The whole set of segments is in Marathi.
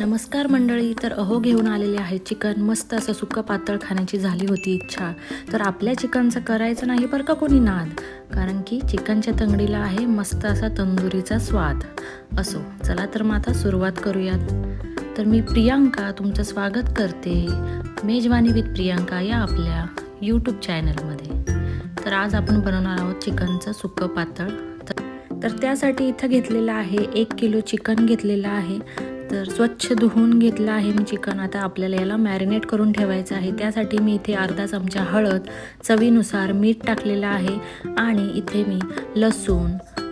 नमस्कार मंडळी तर अहो घेऊन आलेले आहे चिकन. मस्त असं सुकं पातळ खाण्याची झाली होती इच्छा. तर आपल्या चिकनचं करायचं नाही बरं का कोणी नाद? कारण की चिकनच्या तंगडीला आहे मस्त असा तंदुरीचा स्वाद. असो चला तर मग आता सुरुवात करूयात. तर मी प्रियांका तुमचं स्वागत करते. मेजवानी विथ प्रियांका या आपल्या यूट्यूब चॅनलमध्ये तर आज आपण बनवणार आहोत चिकनचं सुकं पातळ. तर त्यासाठी इथं घेतलेलं आहे एक किलो चिकन घेतलेलं आहे. तर स्वच्छ धुवून घेतलं आहे मी चिकन. आता आपल्याला याला मॅरिनेट करून ठेवायचं आहे. त्यासाठी मी इथे अर्धा चमचा हळद चवीनुसार मीठ टाकलेलं आहे आणि इथे मी लसूण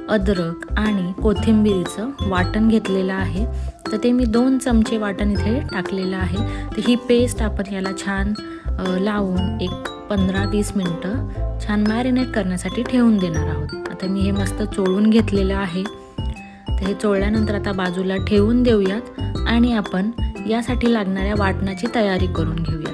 अद्रक आणि कोथिंबीरीचं वाटण घेतलेलं आहे. तर ते मी दोन चमचे वाटण इथे टाकलेलं आहे. तर ही पेस्ट आपण याला छान लावून एक पंधरा वीस मिनटं छान मॅरिनेट करण्यासाठी ठेवून देणार आहोत. आता मी हे मस्त चोळून घेतलेलं आहे. तर हे चोळल्यानंतर आता बाजूला ठेवून देऊयात आणि आपण यासाठी लागणाऱ्या वाटणाची तयारी करून घेऊयात.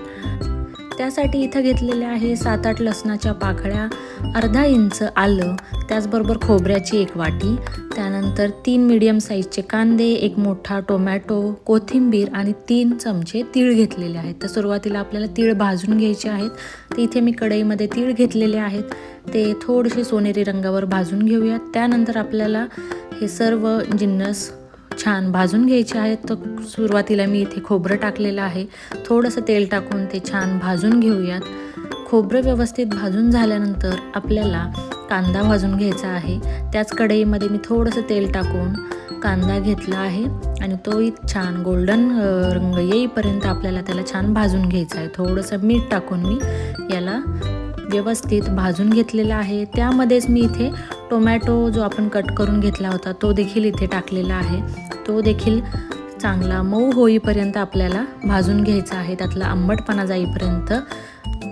त्यासाठी इथं घेतलेल्या आहे सात आठ लसणाच्या पाकळ्या अर्धा इंच आलं त्याचबरोबर खोबऱ्याची एक वाटी त्यानंतर तीन मीडियम साईजचे कांदे एक मोठा टोमॅटो कोथिंबीर आणि तीन चमचे तीळ घेतलेले आहेत. तर सुरुवातीला आपल्याला तीळ भाजून घ्यायचे आहेत. तर इथे मी कढईमध्ये तीळ घेतलेले आहेत. ते थोडेसे सोनेरी रंगावर भाजून घेऊयात. त्यानंतर आपल्याला हे सर्व जिन्नस छान भाजून घ्यायचे आहेत. तर सुरुवातीला मी इथे खोबरं टाकलेलं आहे. थोडंसं तेल टाकून ते छान भाजून घेऊयात. खोबरं व्यवस्थित भाजून झाल्यानंतर आपल्याला कांदा भाजून घ्यायचा आहे. त्याच कढईमध्ये मी थोडंसं तेल टाकून कांदा घेतला आहे आणि तोही छान गोल्डन रंग येईपर्यंत आपल्याला त्याला छान भाजून घ्यायचा आहे. थोडंसं मीठ टाकून मी याला व्यवस्थित भाजून घेतलेलं आहे. त्यामध्येच मी इथे टोमॅटो जो आपण कट करून घेतला होता तो देखील इथे टाकलेला आहे. तो देखील चांगला मऊ होईपर्यंत आपल्याला भाजून घ्यायचा आहे. त्यातला आंबटपणा जाईपर्यंत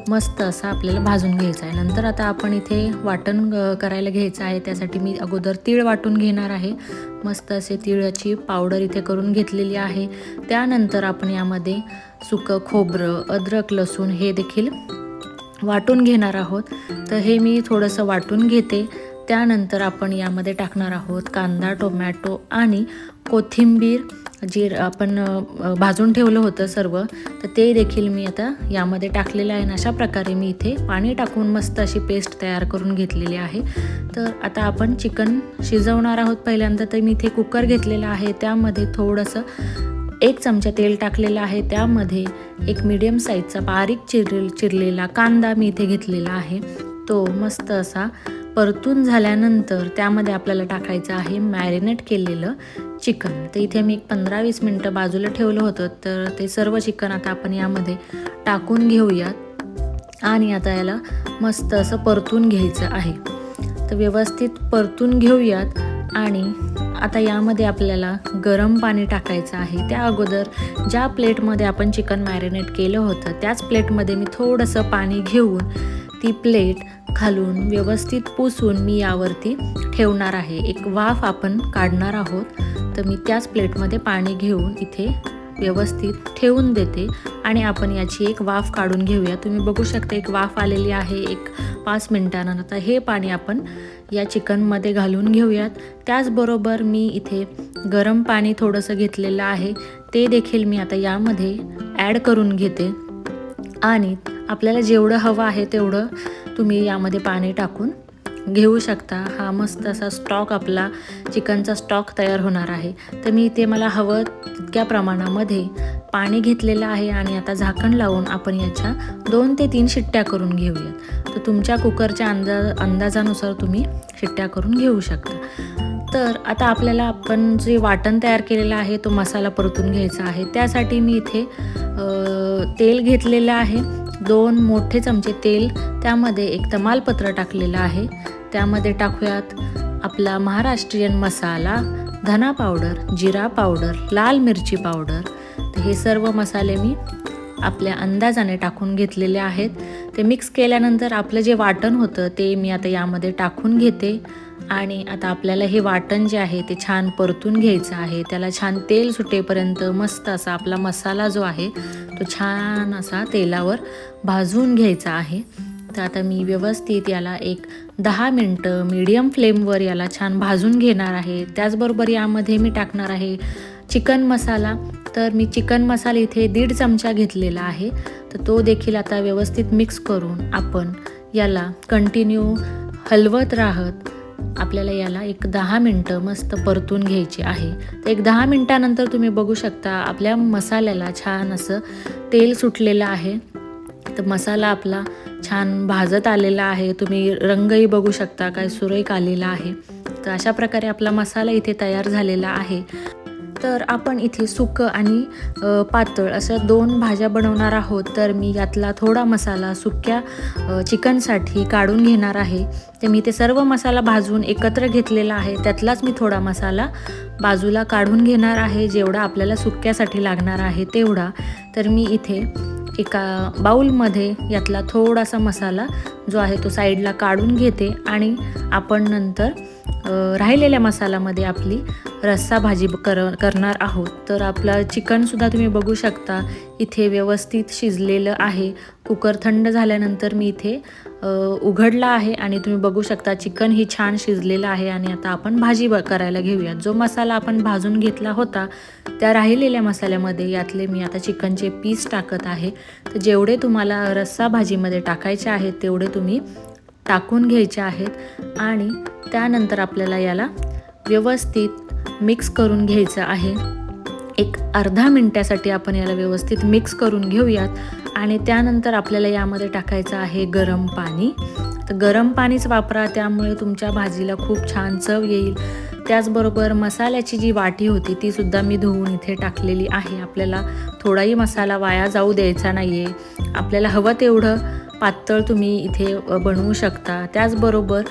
मस्त असा आपल्याला भाजून घ्यायचा आहे. नंतर आता आपण इथे वाटण करायला घ्यायचं आहे. त्यासाठी मी अगोदर तीळ वाटून घेणार आहे. मस्त असे तिळाची पावडर इथे करून घेतलेली आहे. त्यानंतर आपण यामध्ये सुकं खोबरं अद्रक लसूण हे देखील वाटून घेणार आहोत. तर हे मी थोडंसं वाटून घेते. त्यानंतर आपण यामध्ये टाकणार आहोत कांदा टोमॅटो आणि कोथिंबीर जे आपण भाजून ठेवलं होतं सर्व तर ते देखील मी आता यामध्ये टाकलेलं आहे आणि अशा प्रकारे मी इथे पाणी टाकून मस्त अशी पेस्ट तयार करून घेतलेली आहे. तर आता आपण चिकन शिजवणार आहोत पहिल्यांदा तर मी इथे कुकर घेतलेला आहे. त्यामध्ये थोडंसं एक चमचा तेल टाकलेलं आहे. त्यामध्ये एक मीडियम साईजचा बारीक चिर चिरलेला कांदा मी इथे घेतलेला आहे. तो मस्त असा परतून झाल्यानंतर त्यामध्ये आपल्याला टाकायचं आहे मॅरिनेट केलेलं चिकन. तर इथे मी एक पंधरा वीस मिनटं बाजूला ठेवलं होतं तर ते सर्व चिकन आता आपण यामध्ये टाकून घेऊयात आणि आता याला मस्त असं परतून घ्यायचं आहे. तर व्यवस्थित परतून घेऊयात. आणि आता यामध्ये आपल्याला गरम पाणी टाकायचं आहे. त्या अगोदर ज्या प्लेटमध्ये आपण चिकन मॅरिनेट केलं होतं त्याच प्लेटमध्ये मी थोडंसं पाणी घेऊन ती प्लेट घालून व्यवस्थित पुसून मी यावरती ठेवणार आहे. एक वाफ आपण काढणार आहोत. तर मी त्याच प्लेटमध्ये पाणी घेऊन इथे व्यवस्थित ठेवून देते. आणि आपण याची एक वाफ काढून घेऊया. तुम्ही बघू शकता एक वाफ आलेली आहे. एक पाच मिनटानंतर हे पाणी आपण या चिकनमध्ये घालून घेऊयात. त्याचबरोबर मी इथे गरम पाणी थोडंसं घेतलेलं आहे. ते देखील मी आता यामध्ये ॲड करून घेते. आणि आपल्याला जेवढं हवं आहे तेवढं तुम्ही यामध्ये पाणी टाकून घेऊ शकता. हा मस्त असा स्टॉक आपला चिकनचा स्टॉक तयार होणार आहे. तर मी ते मला हवं तितक्या प्रमाणामध्ये पाणी घेतलेलं आहे आणि आता झाकण लावून आपण याच्या दोन ते तीन शिट्ट्या करून घेऊयात. तर तुमच्या कुकरच्या अंदा अंदाजानुसार तुम्ही शिट्ट्या करून घेऊ शकता. तर आता आपल्याला आपण जे वाटण तयार केलेलं आहे तो मसाला परतून घ्यायचा आहे. त्यासाठी मी इथे तेल घेतलेलं आहे. दोन मोठे चमचे तेल त्यामध्ये एक तमालपत्र टाकलेलं आहे. त्यामध्ये टाकूयात आपला महाराष्ट्रीयन मसाला धना पावडर जिरा पावडर लाल मिरची पावडर. तर हे सर्व मसाले मी आपल्या अंदाजाने टाकून घेतलेले आहेत. ते मिक्स केल्यानंतर आपलं जे वाटण होतं ते मी आता यामध्ये टाकून घेते. आणि आता आपल्याला हे वाटण जे आहे ते छान परतून घ्यायचं आहे. त्याला छान तेल सुटेपर्यंत मस्त असा आपला मसाला जो आहे तो छान असा तेलावर भाजून घ्यायचा आहे. तर आता मी व्यवस्थित याला एक दहा मिनटं मीडियम फ्लेमवर याला छान भाजून घेणार आहे. त्याचबरोबर यामध्ये मी टाकणार आहे चिकन मसाला. तर मी चिकन मसाला इथे दीड चमचा घेतलेला आहे. तर तो देखील आता व्यवस्थित मिक्स करून आपण याला कंटिन्यू हलवत राहत आपल्याला याला एक दहा मिनटं मस्त परतून घ्यायची आहे. तर एक दहा मिनटानंतर तुम्ही बघू शकता आपल्या मसाल्याला छान असं तेल सुटलेलं आहे. तर मसाला आपला छान भाजत आलेला आहे. तुम्ही रंगही बघू शकता काय सुरेख आलेला आहे. तर अशा प्रकारे आपला मसाला इथे तयार झालेला आहे. तर आपण इथे सुकं आणि पातळ असं दोन भाज्या बनवणार आहोत. तर मी यातला थोडा मसाला सुक्या चिकनसाठी काढून घेणार आहे. तर मी ते सर्व मसाला भाजून एकत्र घेतलेला आहे. त्यातलाच मी थोडा मसाला बाजूला काढून घेणार आहे. जेवढा आपल्याला सुक्यासाठी लागणार आहे तेवढा. तर मी इथे एका बाऊलमध्ये यातला थोडासा मसाला जो आहे तो साईडला काढून घेते आणि आपण नंतर राहिलेल्या मसाल्यामध्ये आपली रस्सा भाजी कर करणार आहोत. तर आपलं चिकनसुद्धा तुम्ही बघू शकता. इथे व्यवस्थित शिजलेलं आहे. कुकर थंड झाल्यानंतर मी इथे उघडला आहे आणि तुम्ही बघू शकता चिकन ही छान शिजलेलं आहे आणि आता आपण भाजी ब करायला घेऊयात. जो मसाला आपण भाजून घेतला होता त्या राहिलेल्या मसाल्यामध्ये यातले मी आता चिकनचे पीस टाकत आहे. तर जेवढे तुम्हाला रस्सा भाजीमध्ये टाकायचे आहेत तेवढे तुम्ही टाकून घ्यायचे आहेत आणि त्यानंतर आपल्याला याला व्यवस्थित मिक्स करून घ्यायचं आहे. एक अर्धा मिनटासाठी आपण याला व्यवस्थित मिक्स करून घेऊयात. आणि त्यानंतर आपल्याला यामध्ये टाकायचं आहे गरम पाणी. तर गरम पाणीच वापरा त्यामुळे तुमच्या भाजीला खूप छान चव येईल. त्याचबरोबर मसाल्याची जी वाटी होती ती सुद्धा मी धुवून इथे टाकलेली आहे. आपल्याला थोडाही मसाला वाया जाऊ द्यायचा नाही आहे आपल्याला हवं तेवढं पातळ तुम्ही इथे बनवू शकता. त्याचबरोबर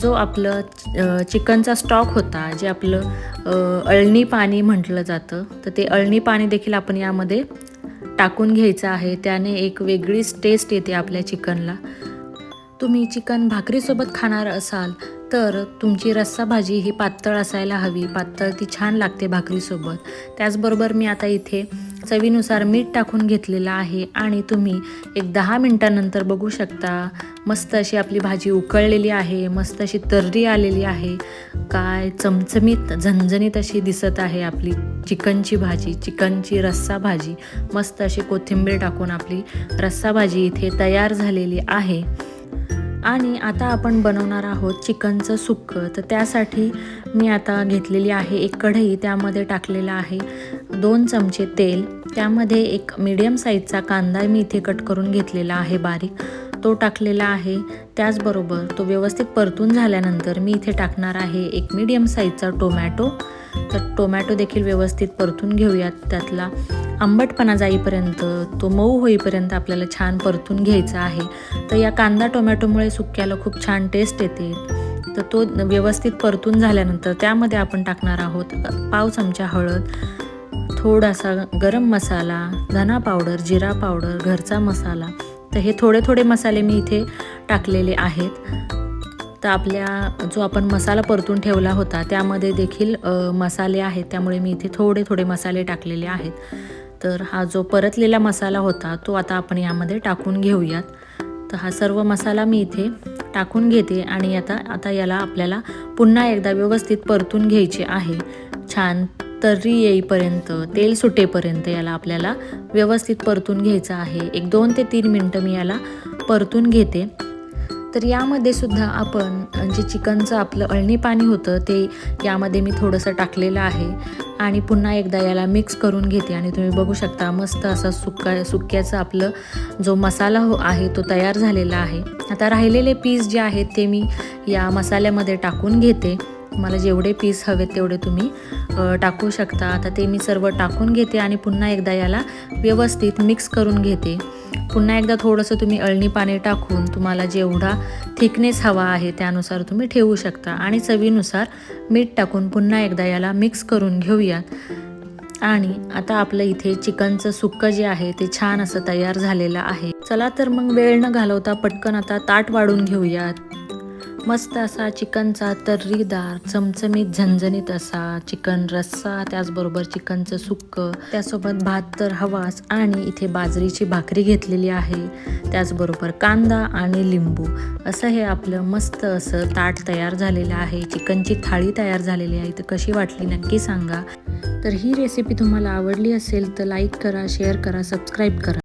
जो आपलं चिकनचा स्टॉक होता जे आपलं अळणी पाणी म्हटलं जातं तर ते अळणी पाणी देखील आपण यामध्ये टाकून घ्यायचं आहे. त्याने एक वेगळीच टेस्ट येते आपल्या चिकनला. तुम्ही चिकन भाकरीसोबत खाणार असाल तर तुमची रस्सा भाजी ही पातळ असायला हवी. पातळ ती छान लागते भाकरीसोबत. त्याचबरोबर मी आता इथे चवीनुसार मीठ टाकून घेतलेलं आहे आणि तुम्ही एक दहा मिनटानंतर बघू शकता. मस्त अशी आपली भाजी उकळलेली आहे मस्त अशी तर्री आलेली आहे. काय चमचमीत झणझणीत अशी दिसत आहे आपली चिकनची भाजी चिकनची रस्सा भाजी. मस्त अशी कोथिंबीर टाकून आपली रस्सा भाजी इथे तयार झालेली आहे. आणि आता आपण बनवणार आहोत चिकनचं सुक्कं. तर त्यासाठी मी आता घेतलेली आहे एक कढई त्यामध्ये टाकलेलं आहे दोन चमचे तेल त्यामध्ये एक मीडियम साईजचा कांदा मी इथे कट करून घेतलेला आहे बारीक. तो टाकलेला आहे. त्याचबरोबर तो व्यवस्थित परतून झाल्यानंतर मी इथे टाकणार आहे एक मीडियम साईजचा टोमॅटो तर टोमॅटो देखील व्यवस्थित परतून घेऊयात त्यातला. आंबटपणा जाईपर्यंत तो मऊ होईपर्यंत आपल्याला छान परतून घ्यायचा आहे. तर या कांदा टोमॅटोमुळे सुक्याला खूप छान टेस्ट येते. तर तो व्यवस्थित परतून झाल्यानंतर त्यामध्ये आपण टाकणार आहोत पाव चमचा हळद थोडासा गरम मसाला धना पावडर जिरा पावडर घरचा मसाला. तर हे थोडे थोडे मसाले मी इथे टाकलेले आहेत. तर आपल्या जो आपण मसाला परतून ठेवला होता त्यामध्ये देखील मसाले आहेत. त्यामुळे मी इथे थोडे थोडे मसाले टाकलेले आहेत. तर हा जो परतलेला मसाला होता तो आता आपण यामध्ये टाकून घेऊयात. तर हा सर्व मसाला मी इथे टाकून घेते आणि आता आता याला आपल्याला पुन्हा एकदा व्यवस्थित परतून घ्यायचे आहे. छान तर्री येईपर्यंत तेल सुटेपर्यंत याला आपल्याला व्यवस्थित परतून घ्यायचं आहे. एक दोन ते तीन मिनटं मी याला परतून घेते. तर यामध्ये सुद्धा आपण जे चिकनचं आपलं अळणी पाणी होतं ते यामध्ये मी थोडंसं टाकलेलं आहे. आणि पुन्हा एकदा याला मिक्स करून घेते. आणि तुम्ही बघू शकता मस्त असा सुक्का सुक्याचं आपलं जो मसाला हो आहे तो तयार झालेला आहे. आता राहिलेले पीस जे आहेत ते मी या मसाल्यामध्ये टाकून घेते. तुम्हाला जेवढे पीस हवेत तेवढे तुम्ही टाकू शकता. आता ते मी सर्व टाकून घेते आणि पुन्हा एकदा याला व्यवस्थित मिक्स करून घेते. पुन्हा एकदा थोडंसं तुम्ही अळणी पाणी टाकून तुम्हाला जेवढा थिकनेस हवा आहे त्यानुसार तुम्ही ठेवू शकता. आणि चवीनुसार मीठ टाकून पुन्हा एकदा याला मिक्स करून घेऊयात. आणि आता आपलं इथे चिकनचं सुक्कं जे आहे ते छान असं तयार झालेलं आहे. चला तर मग वेळ न घालवता पटकन आता ताट वाढून घेऊयात. मस्त असा चिकनचा तर्रीदार चमचमीत झणझणीत असा चिकन रस्सा त्याचबरोबर चिकनचं सुक्क त्यासोबत भात तर हवास आणि इथे बाजरीची भाकरी घेतलेली आहे. त्याचबरोबर कांदा आणि लिंबू. असं हे आपलं मस्त असं ताट तयार झालेलं आहे. चिकनची थाळी तयार झालेली आहे. तर कशी वाटली नक्की सांगा. तर ही रेसिपी तुम्हाला आवडली असेल तर लाईक करा शेअर करा सबस्क्राईब करा.